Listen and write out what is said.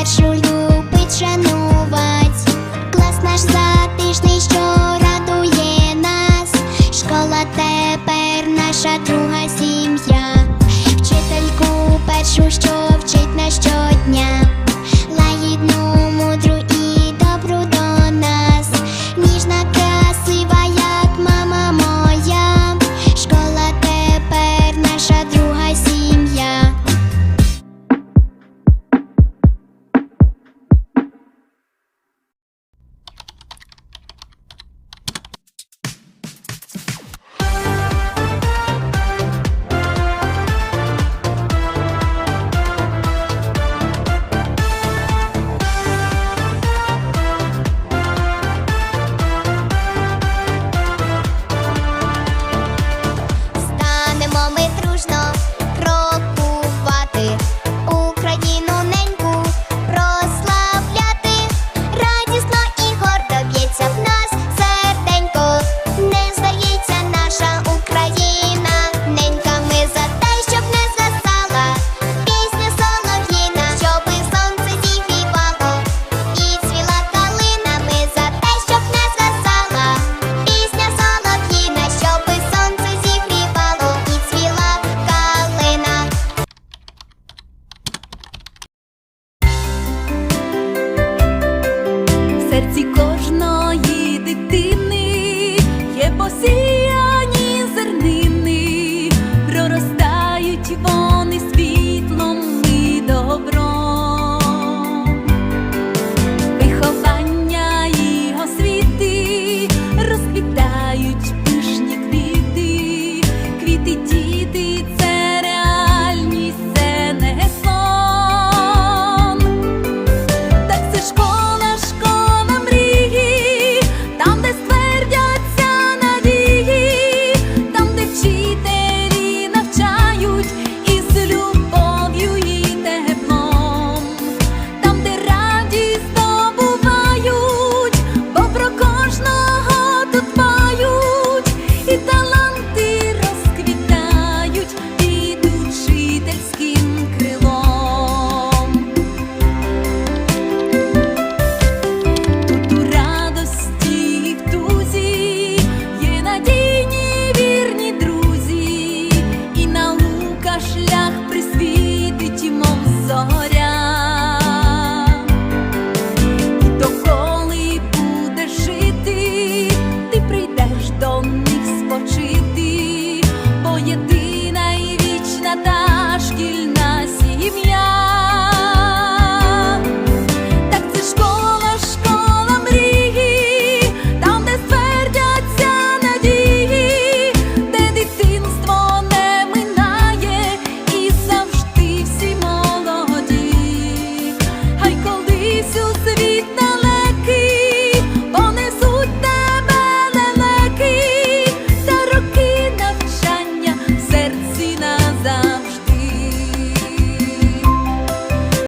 першу любить шанувать, клас наш затишний, що радує нас, школа тепер наша друга сім'я, вчительку першу, що вчить на щодня. pezzi go. шлях присвітить, мов зоря.